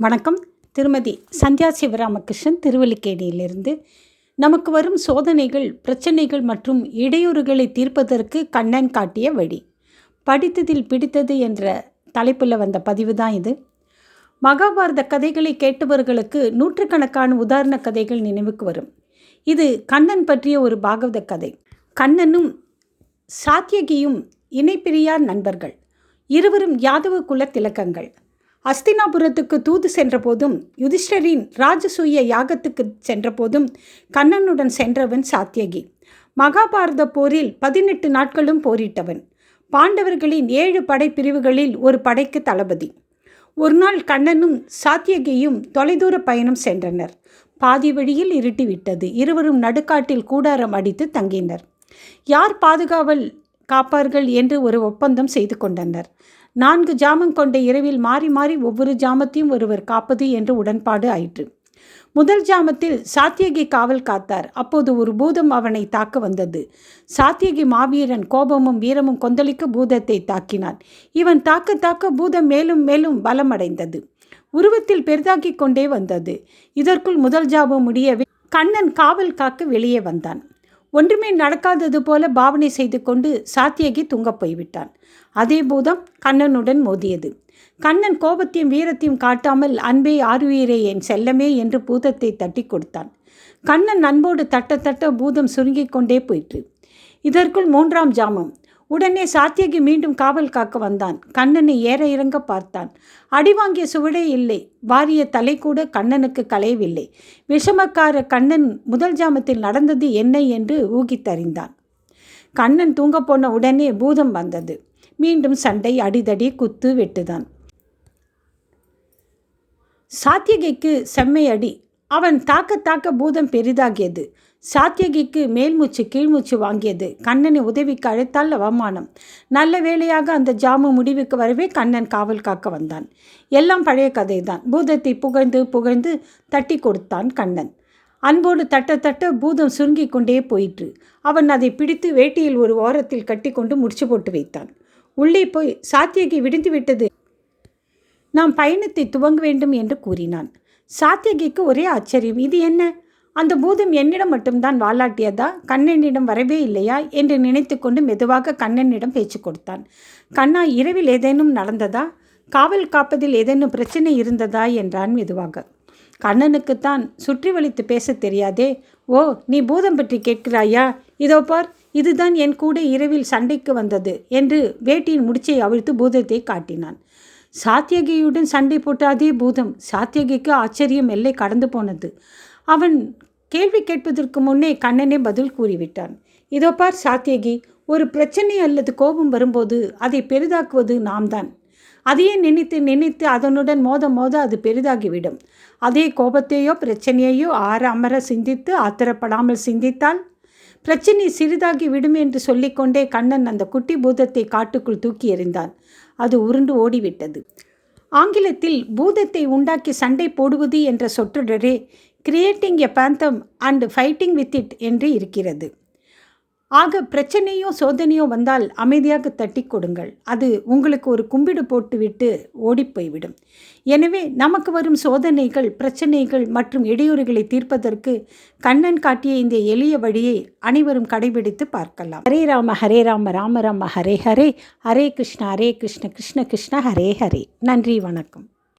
வணக்கம். திருமதி சந்தியா சிவராமகிருஷ்ணன் திருவல்லிக்கேணியிலிருந்து நமக்கு வரும் சோதனைகள் பிரச்சனைகள் மற்றும் இடையூறுகளை தீர்ப்பதற்கு கண்ணன் காட்டிய வழி. படித்ததில் பிடித்தது என்ற தலைப்பில் வந்த பதிவு தான் இது. மகாபாரத கதைகளை கேட்டவர்களுக்கு நூற்றுக்கணக்கான உதாரண கதைகள் நினைவுக்கு வரும். இது கண்ணன் பற்றிய ஒரு பாகவத கதை. கண்ணனும் சாத்தியகியும் இணைப்பிரியார் நண்பர்கள். இருவரும் யாதவ குல திலக்கங்கள் அஸ்தினாபுரத்துக்கு தூது சென்றபோதும் யுதிஷ்டரின் ராஜசூய யாகத்துக்கு சென்றபோதும் கண்ணனுடன் சென்றவன் சாத்தியகி மகாபாரத போரில் பதினெட்டு நாட்களும் போரிட்டவன். பாண்டவர்களின் ஏழு படைப்பிரிவுகளில் ஒரு படைக்கு தளபதி. ஒரு நாள் கண்ணனும் சாத்தியகியும் தொலைதூர பயணம் சென்றனர். பாதி வழியில் இருட்டிவிட்டது. இருவரும் நடுக்காட்டில் கூடாரம் அடித்து தங்கினர். யார் பாதுகாவல் காப்பார்கள் என்று ஒரு ஒப்பந்தம் செய்து கொண்டனர். நான்கு ஜாமம் கொண்ட இரவில் மாறி மாறி ஒவ்வொரு ஜாமத்தையும் ஒருவர் காப்பது என்று உடன்பாடு ஆயிற்று. முதல் ஜாமத்தில் சாத்தியகி காவல் காத்தார். அப்போது ஒரு பூதம் அவனை தாக்க வந்தது. சாத்தியகி மாவீரன் கோபமும் வீரமும் கொந்தளிக்க பூதத்தை தாக்கினான். இவன் தாக்க தாக்க பூதம் மேலும் மேலும் பலமடைந்தது. உருவத்தில் பெரிதாக்கி கொண்டே வந்தது. இதற்குள் முதல் ஜாபம் முடியவே கண்ணன் காவல் காக்க வெளியே வந்தான். ஒன்றுமே நடக்காதது போல பாவனை செய்து கொண்டு சாத்தியகி தூங்கப் போய்விட்டான். அதே பூதம் கண்ணனுடன் மோதியது. கண்ணன் கோபத்தையும் வீரத்தையும் காட்டாமல் அன்பே ஆறுவீரே என் செல்லமே என்று பூதத்தை தட்டி கொடுத்தான். கண்ணன் அன்போடு தட்ட தட்ட பூதம் சுருங்கிக் கொண்டே போயிற்று. இதற்குள் மூன்றாம் ஜாமம். உடனே சாத்தியகி மீண்டும் காவல் காக்க வந்தான். கண்ணனை ஏற இறங்க பார்த்தான். அடி வாங்கிய சுவடே இல்லை. வாரிய தலை கூட கண்ணனுக்கு களையவில்லை. விஷமக்கார கண்ணன் முதல் ஜாமத்தில் நடந்தது என்ன என்று ஊகித்தறிந்தான். கண்ணன் தூங்கப்போன உடனே பூதம் வந்தது. மீண்டும் சண்டை அடிதடி குத்து வெட்டுதான். சாத்தியகிக்கு செம்மை அடி அவன் தாக்க தாக்க பூதம் பெரிதாகியது. சாத்தியகிக்கு மேல்மூச்சு கீழ்மூச்சு வாங்கியது. கண்ணனை உதவிக்கு அழைத்தால் அவமானம். நல்ல வேளையாக அந்த ஜாமு முடிவுக்கு வரவே கண்ணன் காவல் காக்க வந்தான். எல்லாம் பழைய கதை தான் பூதத்தை புகழ்ந்து புகழ்ந்து தட்டி கொடுத்தான் கண்ணன். அன்போடு தட்ட தட்ட பூதம் சுருங்கி கொண்டே போயிற்று. அவன் அதை பிடித்து வேட்டியில் ஒரு ஓரத்தில் கட்டி கொண்டு முடிச்சு போட்டு வைத்தான். உள்ளே போய் சாத்தியகி விடுந்து விட்டது. நாம் பயணத்தை துவங்க வேண்டும் என்று கூறினான். சாத்தியகிக்கு ஒரே ஆச்சரியம். இது என்ன? அந்த பூதம் என்னிடம் மட்டும்தான் வாலாட்டியதா கண்ணனிடம் வரவே இல்லையா? என்று நினைத்து கொண்டு மெதுவாக கண்ணனிடம் பேச்சு கொடுத்தான். கண்ணா இரவில் ஏதேனும் நடந்ததா? காவல் காப்பதில் ஏதேனும் பிரச்சனை இருந்ததா? என்றான் மெதுவாக. கண்ணனுக்குத்தான் சுற்றி வலித்து பேச தெரியாதே. ஓ நீ பூதம் பற்றி கேட்கிறாயா? இதோ பார் இதுதான் என் கூட இரவில் சண்டைக்கு வந்தது என்று வேட்டியின் முடிச்சை அவிழ்த்து பூதத்தை காட்டினான். சாத்தியகியுடன் சண்டை போட்ட அதே பூதம் சாத்தியகிக்கு ஆச்சரியம் எல்லை கடந்து போனது. அவன் கேள்வி கேட்பதற்கு முன்னே கண்ணனே பதில் கூறிவிட்டான். இதோ பார் சாத்தியகி ஒரு பிரச்சனை அல்லது கோபம் வரும்போது அதை பெரிதாக்குவது நாம் தான் அதையே நினைத்து நினைத்து அதனுடன் மோத மோத அது பெரிதாகிவிடும். அதே கோபத்தையோ பிரச்சனையையோ ஆற அமர சிந்தித்து ஆத்திரப்படாமல் சிந்தித்தால்? பிரச்சனை சிறிதாகி விடும் என்று சொல்லிக்கொண்டே கண்ணன் அந்த குட்டி பூதத்தை காட்டுக்குள் தூக்கி எறிந்தான். அது உருண்டு ஓடிவிட்டது. ஆங்கிலத்தில் பூதத்தை உண்டாக்கி சண்டை போடுவது என்ற சொற்றொடரே creating a phantom and fighting with it என்று இருக்கிறது. ஆக பிரச்சனையோ சோதனையோ வந்தால் அமைதியாக தட்டி கொடுங்கள். அது உங்களுக்கு ஒரு கும்பிடு போட்டுவிட்டு ஓடிப்போய்விடும் எனவே நமக்கு வரும் சோதனைகள் பிரச்சனைகள் மற்றும் இடையூறுகளை தீர்ப்பதற்கு கண்ணன் காட்டிய இந்த எளிய வழியை அனைவரும் கடைபிடித்து பார்க்கலாம். ஹரே ராம ஹரே ராம ராம ராம ஹரே ஹரே. ஹரே கிருஷ்ண ஹரே கிருஷ்ண கிருஷ்ண கிருஷ்ண ஹரே ஹரே. நன்றி வணக்கம்.